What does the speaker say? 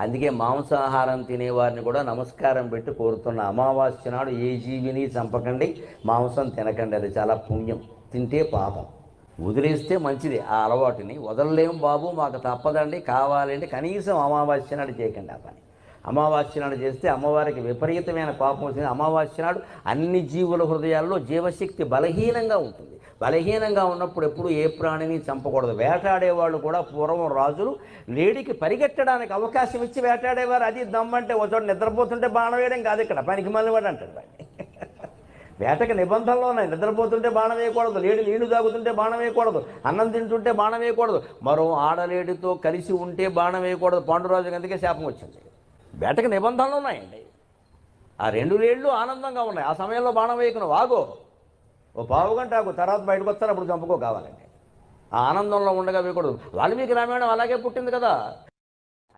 అందుకే మాంసాహారం తినేవారిని కూడా నమస్కారం పెట్టి కోరుతున్న. అమావాస్య నాడు ఏ జీవిని చంపకండి మాంసం తినకండి. అది చాలా పుణ్యం. తింటే పాపం. వదిలేస్తే మంచిది. ఆ అలవాటుని వదలలేం బాబు మాకు తప్పదండి కావాలండి. కనీసం అమావాస్య నాడు చేయకండి ఆ పని. అమావాస్య నాడు చేస్తే అమ్మవారికి విపరీతమైన కోపం వచ్చింది అమావాస్య నాడు అన్ని జీవుల హృదయాల్లో జీవశక్తి బలహీనంగా ఉంటుంది. బలహీనంగా ఉన్నప్పుడు ఎప్పుడు ఏ ప్రాణిని చంపకూడదు. వేటాడేవాళ్ళు కూడా పూర్వం రాజులు లేడికి పరిగెట్టడానికి అవకాశం ఇచ్చి వేటాడేవారు. అది దమ్మంటే ఒకచోట నిద్రపోతుంటే బాణం వేయడం కాదు ఇక్కడ. పనికి మళ్ళీ అంటాడు వాడిని. వేటకి నిబంధనలు ఉన్నాయి. నిద్రపోతుంటే బాణం వేయకూడదు. లేడి నీళ్ళు తాగుతుంటే బాణం వేయకూడదు. అన్నం తింటుంటే బాణం వేయకూడదు. మరో ఆడలేడితో కలిసి ఉంటే బాణం వేయకూడదు. పాండురాజుకి అందుకే శాపం వచ్చింది. వేటకు నిబంధనలు ఉన్నాయండి. ఆ రెండు లేళ్ళు ఆనందంగా ఉన్నాయి. ఆ సమయంలో బాణం వేయకును వాగో ఓ పావు గంట తర్వాత బయటకు వస్తారు అప్పుడు చంపుకో కావాలండి. ఆ ఆనందంలో ఉండగా వేయకూడదు. వాల్మీకి రామాయణం అలాగే పుట్టింది కదా.